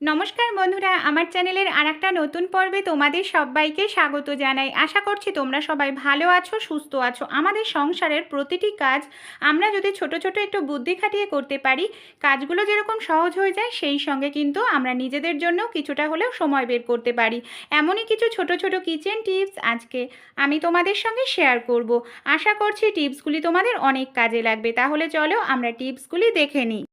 নমস্কার বন্ধুরা, আমার চ্যানেলের আর একটা নতুন পর্বে তোমাদের সবাইকে স্বাগত জানাই। আশা করছি তোমরা সবাই ভালো আছো, সুস্থ আছো। আমাদের সংসারের প্রতিটি কাজ আমরা যদি ছোট ছোট একটু বুদ্ধি খাটিয়ে করতে পারি, কাজগুলো যেরকম সহজ হয়ে যায়, সেই সঙ্গে কিন্তু আমরা নিজেদের জন্য কিছুটা হলেও সময় বের করতে পারি। এমনই কিছু ছোট ছোট কিচেন টিপস আজকে আমি তোমাদের সঙ্গে শেয়ার করব। আশা করছি টিপসগুলি তোমাদের অনেক কাজে লাগবে। তাহলে চলো আমরা টিপসগুলি দেখে নিই।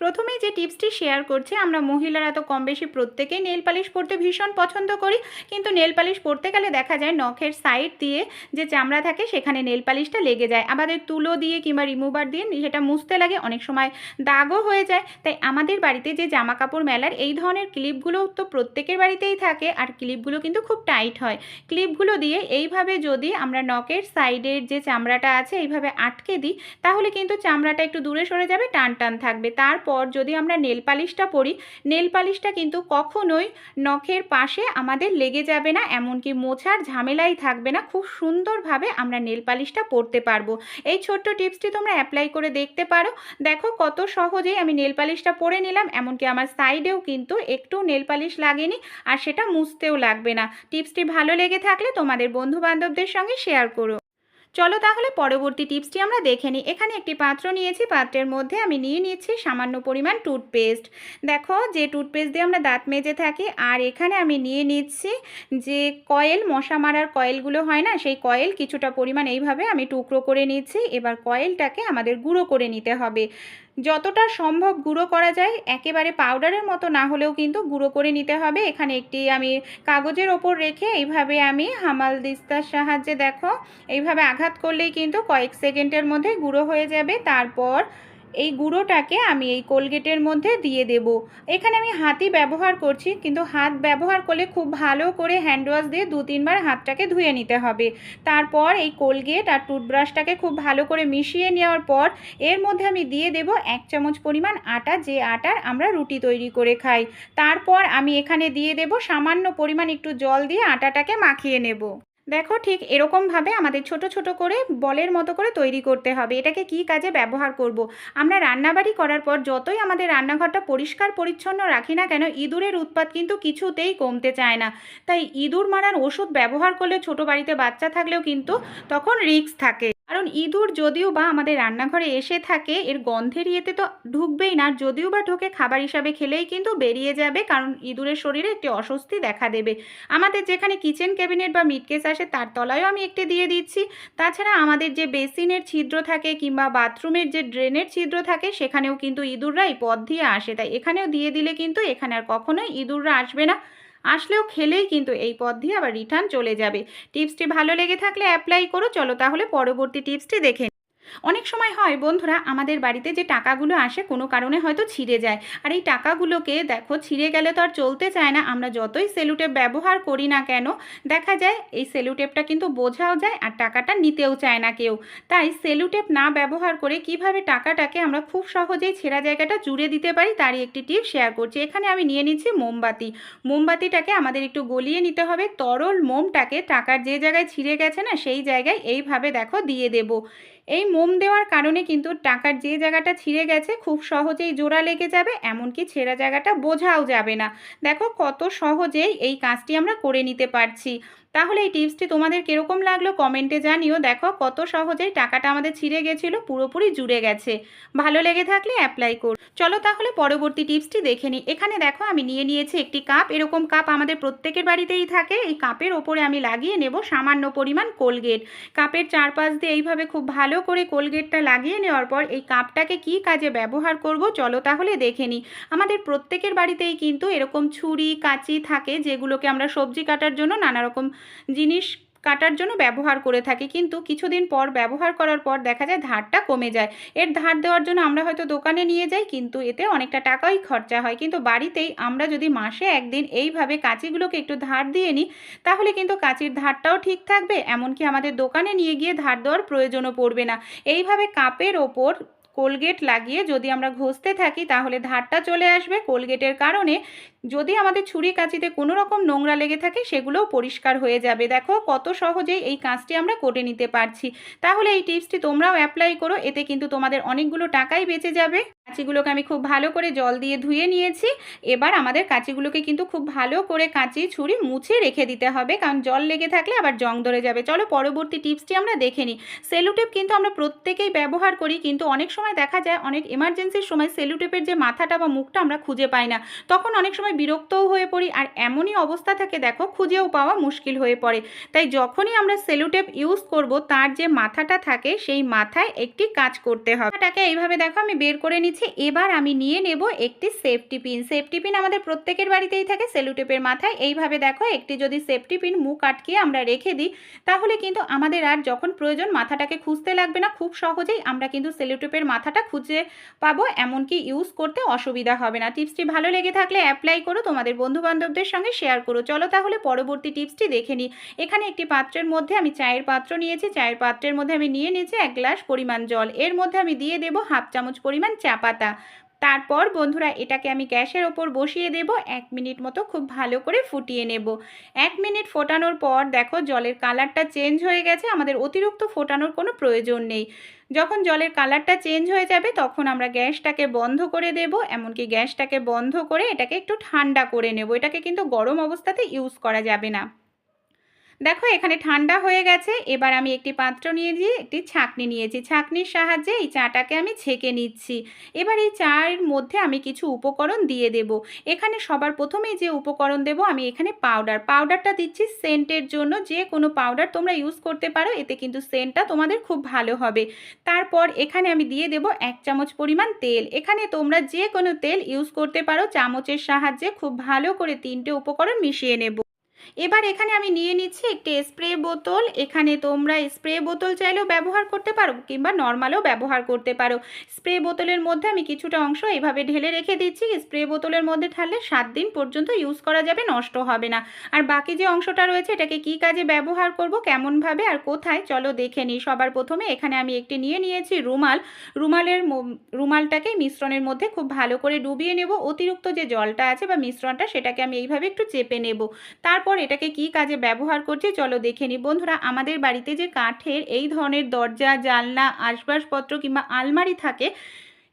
প্রথমে যে টিপসটি শেয়ার করছি, আমরা মহিলারা তো কম বেশি প্রত্যেকেই নেল পালিশ পরতে ভীষণ পছন্দ করি। কিন্তু নেল পালিশ পরতে গেলে দেখা যায় নখের সাইড দিয়ে যে চামড়া থাকে, সেখানে নেল পালিশটা লেগে যায়। আমাদের তুলো দিয়ে কিংবা রিমুভার দিয়ে সেটা মুছতে লাগে, অনেক সময় দাগও হয়ে যায়। তাই আমাদের বাড়িতে যে জামা কাপড় মেলার এই ধরনের ক্লিপগুলো তো প্রত্যেকের বাড়িতেই থাকে আর ক্লিপগুলো কিন্তু খুব টাইট হয়। ক্লিপগুলো দিয়ে এইভাবে যদি আমরা নখের সাইডের যে চামড়াটা আছে, এইভাবে আটকে দিই, তাহলে কিন্তু চামড়াটা একটু দূরে সরে যাবে টান টান থাকবে। তার পর যদি আমরা নেল পালিশটা পরি, নেল পালিশটা কিন্তু কখনোই নখের পাশে আমাদের লেগে যাবে না, এমনকি মোছার ঝামেলাই থাকবে না। খুব সুন্দরভাবে আমরা নেল পালিশটা পরতে পারব। এই ছোট্ট টিপসটি তোমরা অ্যাপ্লাই করে দেখতে পারো। দেখো কত সহজেই আমি নেল পালিশটা পরে নিলাম, এমনকি আমার সাইডেও কিন্তু একটু নেল পালিশ লাগেনি আর সেটা মুছতেও লাগবে না। টিপসটি ভালো লেগে থাকলে তোমাদের বন্ধু বান্ধবদের সঙ্গে শেয়ার করো। চলো তাহলে পরবর্তী টিপসটি আমরা দেখে নিই। এখানে একটি পাত্র নিয়েছি, পাত্রের মধ্যে আমি নিয়ে নিচ্ছি সামান্য পরিমাণ টুথপেস্ট। দেখো যে টুথপেস্ট দিয়ে আমরা দাঁত মেজে থাকি, আর এখানে আমি নিয়ে নিচ্ছি যে কয়েল, মশা মারার কয়েলগুলো হয় না, সেই কয়েল কিছুটা পরিমাণ এইভাবে আমি টুকরো করে নিচ্ছি। এবার কয়েলটাকে আমাদের গুঁড়ো করে নিতে হবে। যতটা সম্ভব গুঁড়ো করা যায়, একেবারে পাউডারের মতো না হলেও কিন্তু গুঁড়ো করে নিতে হবে। এখানে একটি আমি কাগজের ওপর রেখে এইভাবে আমি হামাল দিস্তার সাহায্যে দেখো, এইভাবে আঘাত করলেই কিন্তু কয়েক সেকেন্ডের মধ্যে গুঁড়ো হয়ে যাবে। তারপর এই গুঁড়োটাকে আমি এই কোলগেটের মধ্যে দিয়ে দেব। এখানে আমি হাতই ব্যবহার করছি, কিন্তু হাত ব্যবহার করলে খুব ভালো করে হ্যান্ড ওয়াশ দিয়ে দু তিনবার হাতটাকে ধুয়ে নিতে হবে। তারপর এই কোলগেট আর টুথব্রাশটাকে খুব ভালো করে মিশিয়ে নেওয়ার পর এর মধ্যে আমি দিয়ে দেব এক চামচ পরিমাণ আটা, যে আটার আমরা রুটি তৈরি করে খাই। তারপর আমি এখানে দিয়ে দেব সামান্য পরিমাণ একটু জল দিয়ে আটাটাকে মাখিয়ে নেব। দেখো ঠিক এরকমভাবে আমাদের ছোট ছোট করে বলের মতো করে তৈরি করতে হবে। এটাকে কি কাজে ব্যবহার করব। আমরা রান্নাবাড়ি করার পর যতই আমাদের রান্নাঘরটা পরিষ্কার পরিচ্ছন্ন রাখি না কেন, ইঁদুরের উৎপাত কিন্তু কিছুতেই কমতে চায় না। তাই ইঁদুর মারার ওষুধ ব্যবহার করলে ছোট বাড়িতে বাচ্চা থাকলেও কিন্তু তখন রিক্স থাকে। কারণ ইঁদুর যদিও বা আমাদের রান্নাঘরে এসে থাকে, এর গন্ধের ইয়েতে তো ঢুকবেই না। যদিও বা ঢোকে, খাবার হিসাবে খেলেই কিন্তু বেরিয়ে যাবে, কারণ ইঁদুরের শরীরে একটি অস্বস্তি দেখা দেবে। আমাদের যেখানে কিচেন ক্যাবিনেট বা মিটকেস আসে, তার তলায়ও আমি একটি দিয়ে দিচ্ছি। তাছাড়া আমাদের যে বেসিনের ছিদ্র থাকে কিংবা বাথরুমের যে ড্রেনের ছিদ্র থাকে, সেখানেও কিন্তু ইঁদুররা এই পথ দিয়ে আসে। তাই এখানেও দিয়ে দিলে কিন্তু এখানে আর কখনোই ইঁদুররা আসবে না। আসলেও খেলেই কিন্তু এই পথ দিয়ে আবার রিটার্ন চলে যাবে। টিপসটি ভালো লেগে থাকলে অ্যাপ্লাই করো। চলো তাহলে পরবর্তী টিপসটি দেখে অনেক সময় হয়, বন্ধুরা, আমাদের বাড়িতে যে টাকাগুলো আসে কোনো কারণে হয়তো ছিঁড়ে যায়। আর এই টাকাগুলোকে দেখো, ছিঁড়ে গেলে তো আর চলতে চায় না। আমরা যতই সেলুটেপ ব্যবহার করি না কেন, দেখা যায় এই সেলুটেপটা কিন্তু বোঝাও যায় আর টাকাটা নিতেও চায় না কেউ। তাই সেলুটেপ না ব্যবহার করে কীভাবে টাকাটাকে আমরা খুব সহজেই ছেঁড়া জায়গাটা জুড়ে দিতে পারি, তারই একটি টিপ শেয়ার করছি। এখানে আমি নিয়ে নিচ্ছি মোমবাতি। মোমবাতিটাকে আমাদের একটু গলিয়ে নিতে হবে। তরল মোমটাকে টাকার যে জায়গায় ছিঁড়ে গেছে না, সেই জায়গায় এইভাবে দেখো দিয়ে দেবো। এই মোম দেওয়ার কারণে কিন্তু টাকার যে জায়গাটা ছিঁড়ে গেছে খুব সহজেই জোড়া লেগে যাবে, এমনকি ছেঁড়া জায়গাটা বোঝাও যাবে না। দেখো কত সহজেই এই কাজটি আমরা করে নিতে পারছি। তাহলে এই টিপসটি তোমাদের কীরকম লাগল কমেন্টে জানিও। দেখো কত সহজেই টাকাটা আমাদের ছিঁড়ে গেছিল, পুরোপুরি জুড়ে গেছে। ভালো লেগে থাকলে অ্যাপ্লাই কর। চলো তাহলে পরবর্তী টিপসটি দেখে নিই। এখানে দেখো আমি নিয়ে নিয়েছি একটি কাপ এরকম কাপ আমাদের প্রত্যেকের বাড়িতেই থাকে। এই কাপের ওপরে আমি লাগিয়ে নেব সামান্য পরিমাণ কোলগেট কাপের চারপাশ দিয়ে এইভাবে খুব ভালো করে কোলগেটটা লাগিয়ে নেওয়ার পর এই কাপটাকে কি কাজে ব্যবহার করব চলো তাহলে দেখে নিই। আমাদের প্রত্যেকের বাড়িতেই কিন্তু এরকম ছুরি, কাঁচি থাকে যেগুলোকে আমরা সবজি কাটার জন্য নানা রকম জিনিস কাটার জন্য ব্যবহার করে থাকি। কিন্তু কিছুদিন পর ব্যবহার করার পর দেখা যায় ধারটা কমে যায়। এর ধার দেওয়ার জন্য আমরা হয়তো দোকানে নিয়ে যাই, কিন্তু এতে অনেকটা টাকাই খরচা হয়। কিন্তু বাড়িতেই আমরা যদি মাসে একদিন এইভাবে কাঁচিগুলোকে একটু ধার দিয়ে নিই, তাহলে কিন্তু কাঁচির ধারটাও ঠিক থাকবে, এমনকি আমাদের দোকানে নিয়ে গিয়ে ধার দেওয়ার প্রয়োজনও পড়বে না। এইভাবে কাপের ওপর কোলগেট লাগিয়ে যদি আমরা ঘষতে থাকি, তাহলে ধারটা চলে আসবে। কোলগেটের কারণে যদি আমাদের ছুরি কাঁচিতে কোনো রকম নোংরা লেগে থাকে, সেগুলোও পরিষ্কার হয়ে যাবে। দেখো কত সহজেই এই কাজটি আমরা করে নিতে পারছি। তাহলে এই টিপসটি তোমরাও অ্যাপ্লাই করো, এতে কিন্তু তোমাদের অনেকগুলো টাকাই বেঁচে যাবে। কাঁচিগুলোকে আমি খুব ভালো করে জল দিয়ে ধুয়ে নিয়েছি। এবার আমাদের কাঁচিগুলোকে কিন্তু খুব ভালো করে কাঁচি, ছুরি মুছে রেখে দিতে হবে, কারণ জল লেগে থাকলে আবার জং ধরে যাবে। চলো পরবর্তী টিপসটি আমরা দেখে নিই। সেলুটেপ কিন্তু আমরা প্রত্যেকেই ব্যবহার করি, কিন্তু অনেক সময় দেখা যায় অনেক এমার্জেন্সির সময় সেলুটেপের যে মাথাটা বা মুখটা আমরা খুঁজে পাই না। তখন অনেক সময় বিরক্তও হয়ে পড়ি, আর এমনই অবস্থা থাকে দেখো, খুঁজেও পাওয়া মুশকিল হয়ে পড়ে। তাই যখনই আমরা সেলুটেপ ইউজ করব, তার যে মাথাটা থাকে, সেই মাথায় একটি কাজ করতে হবে। এইভাবে দেখো, আমি বের করে নিচ্ছি। এবার আমি নিয়ে নেব একটি সেফটি পিন সেফটি পিন আমাদের প্রত্যেকের বাড়িতেই থাকে, সেলুটেপের মাথায়। এইভাবে দেখো, একটি যদি সেফটি পিন মুখ আটকিয়ে আমরা রেখে দিই, তাহলে কিন্তু আমাদের আর যখন প্রয়োজন মাথাটাকে খুঁজতে লাগবে না, খুব সহজেই আমরা কিন্তু সেলুটেপের মাথাটা খুঁজে পাবো, এমনকি ইউজ করতে অসুবিধা হবে না। টিপসটি ভালো লেগে থাকলে অ্যাপ্লাই করো, তোমাদের বন্ধু বান্ধবদের সঙ্গে শেয়ার করো। চলো তাহলে পরবর্তী টিপসটি দেখে নিই। এখানে একটি পাত্রের মধ্যে আমি চায়ের পাত্র নিয়েছি। চায়ের পাত্রের মধ্যে আমি নিয়ে নিয়েছি এক গ্লাস পরিমাণ জল। এর মধ্যে আমি দিয়ে দেবো হাফ চামচ পরিমাণ চা পাতা। তারপর বন্ধুরা, এটাকে আমি গ্যাসের ওপর বসিয়ে দেব। এক মিনিট মতো খুব ভালো করে ফুটিয়ে নেব। এক মিনিট ফোটানোর পর দেখো, জলের কালারটা চেঞ্জ হয়ে গেছে। আমাদের অতিরিক্ত ফোটানোর কোনো প্রয়োজন নেই। যখন জলের কালারটা চেঞ্জ হয়ে যাবে, তখন আমরা গ্যাসটাকে বন্ধ করে দেব। এমনকি গ্যাসটাকে বন্ধ করে এটাকে একটু ঠান্ডা করে নেব। এটাকে কিন্তু গরম অবস্থাতে ইউজ করা যাবে না। দেখো এখানে ঠান্ডা হয়ে গেছে, এবার আমি একটি পাত্র নিয়েছি একটি ছাঁকনি নিয়েছি। ছাঁকনির সাহায্যে এই চাটাকে আমি ছেঁকে নিচ্ছি। এবার এই চায়ের মধ্যে আমি কিছু উপকরণ দিয়ে দেব। এখানে সবার প্রথমেই যে উপকরণ দেব আমি এখানে পাউডার। পাউডারটা দিচ্ছি সেন্টের জন্য। যে কোনো পাউডার তোমরা ইউজ করতে পারো, এতে কিন্তু সেন্টটা তোমাদের খুব ভালো হবে। তারপর এখানে আমি দিয়ে দেব এক চামচ পরিমাণ তেল। এখানে তোমরা যে কোনো তেল ইউজ করতে পারো, চামচের সাহায্যে খুব ভালো করে তিনটে উপকরণ মিশিয়ে নেব। এবার এখানে আমি নিয়ে নিচ্ছি একটি স্প্রে বোতল। এখানে তোমরা স্প্রে বোতল চাইলেও ব্যবহার করতে পারো কিংবা নর্মালও ব্যবহার করতে পারো। স্প্রে বোতলের মধ্যে আমি কিছুটা অংশ এভাবে ঢেলে রেখে দিচ্ছি। স্প্রে বোতলের মধ্যে ঢাললে সাত দিন পর্যন্ত ইউজ করা যাবে, নষ্ট হবে না। আর বাকি যে অংশটা রয়েছে, এটাকে কি কাজে ব্যবহার করব, কেমনভাবে আর কোথায়, চলো দেখে নিই। সবার প্রথমে এখানে আমি একটি নিয়ে নিয়েছি রুমাল। রুমালের রুমালটাকে মিশ্রণের মধ্যে খুব ভালো করে ডুবিয়ে নেব। অতিরিক্ত যে জলটা আছে বা মিশ্রণটা, সেটাকে আমি এইভাবে একটু চেপে নেব। তারপর এটাকে কি কাজে ব্যবহার করছে? চলো দেখে নিই বন্ধুরা, আমাদের বাড়িতে যে কাঠের এই ধরনের দরজা, জানলা, আসবাসপত্র কিংবা আলমারি থাকে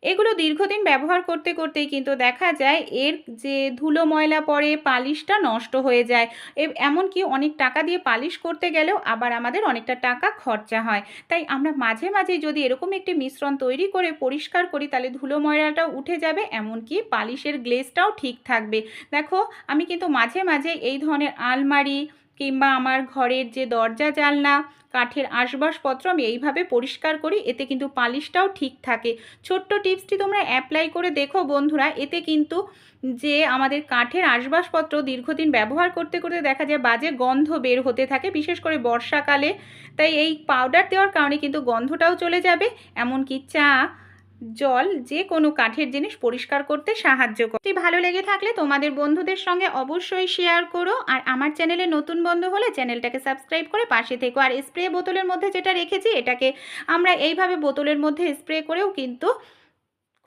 এগুলো দীর্ঘদিন ব্যবহার করতে করতেই কিন্তু দেখা যায় এর যে ধুলো ময়লা পড়ে, পালিশটা নষ্ট হয়ে যায়। এমনকি অনেক টাকা দিয়ে পালিশ করতে গেলেও আবার আমাদের অনেকটা টাকা খরচা হয়। তাই আমরা মাঝে মাঝে যদি এরকম একটি মিশ্রণ তৈরি করে পরিষ্কার করি, তাহলে ধুলো ময়লাটাও উঠে যাবে, এমনকি পালিশের গ্লেসটাও ঠিক থাকবে। দেখো, আমি কিন্তু মাঝে মাঝে এই ধরনের আলমারি কিংবা আমার ঘরের যে দরজা, জানলা, কাঠের আসবাবপত্র আমি এইভাবে পরিষ্কার করি, এতে কিন্তু পালিশটাও ঠিক থাকে। ছোট্ট টিপসটি তোমরা অ্যাপ্লাই করে দেখো বন্ধুরা, এতে কিন্তু যে আমাদের কাঠের আসবাবপত্র দীর্ঘদিন ব্যবহার করতে করতে দেখা যায় বাজে গন্ধ বের হতে থাকে, বিশেষ করে বর্ষাকালে। তাই এই পাউডার দেওয়ার কারণে কিন্তু গন্ধটাও চলে যাবে। এমনকি চা জল যে কোনো কাঠের জিনিস পরিষ্কার করতে সাহায্য করে। ভালো লেগে থাকলে তোমাদের বন্ধুদের সঙ্গে অবশ্যই শেয়ার করো আর আমার চ্যানেলে নতুন বন্ধু হলে চ্যানেলটাকে সাবস্ক্রাইব করে পাশে থেকো। আর স্প্রে বোতলের মধ্যে যেটা রেখেছি, এটাকে আমরা এইভাবে বোতলের মধ্যে স্প্রে করেও কিন্তু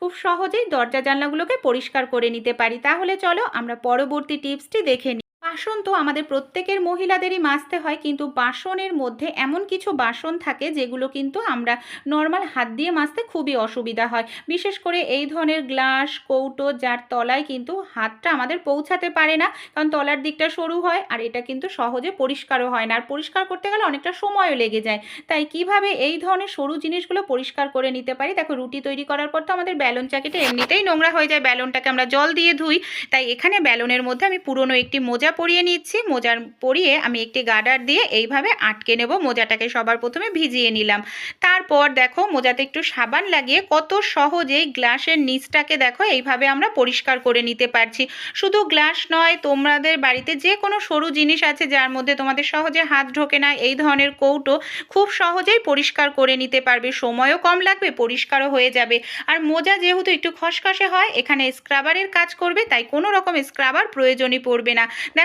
খুব সহজেই দরজা জানলাগুলোকে পরিষ্কার করে নিতে পারি। তাহলে চলো আমরা পরবর্তী টিপসটি দেখে নিই বাসন তো আমাদের প্রত্যেকের মহিলাদেরই মাজতে হয়, কিন্তু বাসনের মধ্যে এমন কিছু বাসন থাকে যেগুলো কিন্তু আমরা নর্মাল হাত দিয়ে মাজতে খুবই অসুবিধা হয়। বিশেষ করে এই ধরনের গ্লাস, কৌটো যার তলায় কিন্তু হাতটা আমাদের পৌঁছাতে পারে না, কারণ তলার দিকটা সরু হয় আর এটা কিন্তু সহজে পরিষ্কারও হয় না। আর পরিষ্কার করতে গেলে অনেকটা সময়ও লেগে যায়। তাই কীভাবে এই ধরনের সরু জিনিসগুলো পরিষ্কার করে নিতে পারি? দেখো, রুটি তৈরি করার পর তো আমাদের ব্যালন চাকিটা এমনিতেই নোংরা হয়ে যায়। ব্যালনটাকে আমরা জল দিয়ে ধুই। তাই এখানে ব্যালনের মধ্যে আমি পুরনো একটি মোজা পরিয়ে নিচ্ছি। মোজার পরিয়ে আমি একটি গার্ডার দিয়ে এইভাবে আটকে নেব। মোজাটাকে সবার প্রথমে ভিজিয়ে নিলাম। তারপর দেখো, মোজাতে একটু সাবান লাগিয়ে কত সহজেই গ্লাসের নিচটাকে দেখো, এইভাবে আমরা পরিষ্কার করে নিতে পারছি। শুধু গ্লাস নয়, তোমাদের বাড়িতে যে কোনো সরু জিনিস আছে যার মধ্যে তোমাদের সহজে হাত ঢোকে না, এই ধরনের কৌটো খুব সহজেই পরিষ্কার করে নিতে পারবে। সময়ও কম লাগবে, পরিষ্কারও হয়ে যাবে। আর মোজা যেহেতু একটু খসখসে হয়, এখানে স্ক্রাবারের কাজ করবে, তাই কোনো রকম স্ক্রাবার প্রয়োজনই পড়বে না।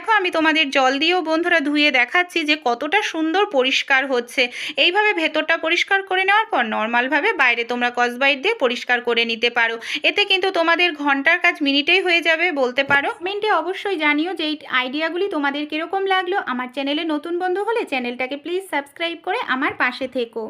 দেখো, আমি তোমাদের জল দিয়েও বন্ধুরা ধুয়ে দেখাচ্ছি যে কতটা সুন্দর পরিষ্কার হচ্ছে। এইভাবে ভেতরটা পরিষ্কার করে নেওয়ার পর নর্মালভাবে বাইরে তোমরা কসবাইট দিয়ে পরিষ্কার করে নিতে পারো। এতে কিন্তু তোমাদের ঘণ্টার কাজ মিনিটেই হয়ে যাবে, বলতে পারো। কমেন্টে অবশ্যই জানিও যে এই আইডিয়াগুলি তোমাদের কীরকম লাগল। আমার চ্যানেলে নতুন বন্ধু হলে চ্যানেলটাকে প্লিজ সাবস্ক্রাইব করে আমার পাশে থেকো।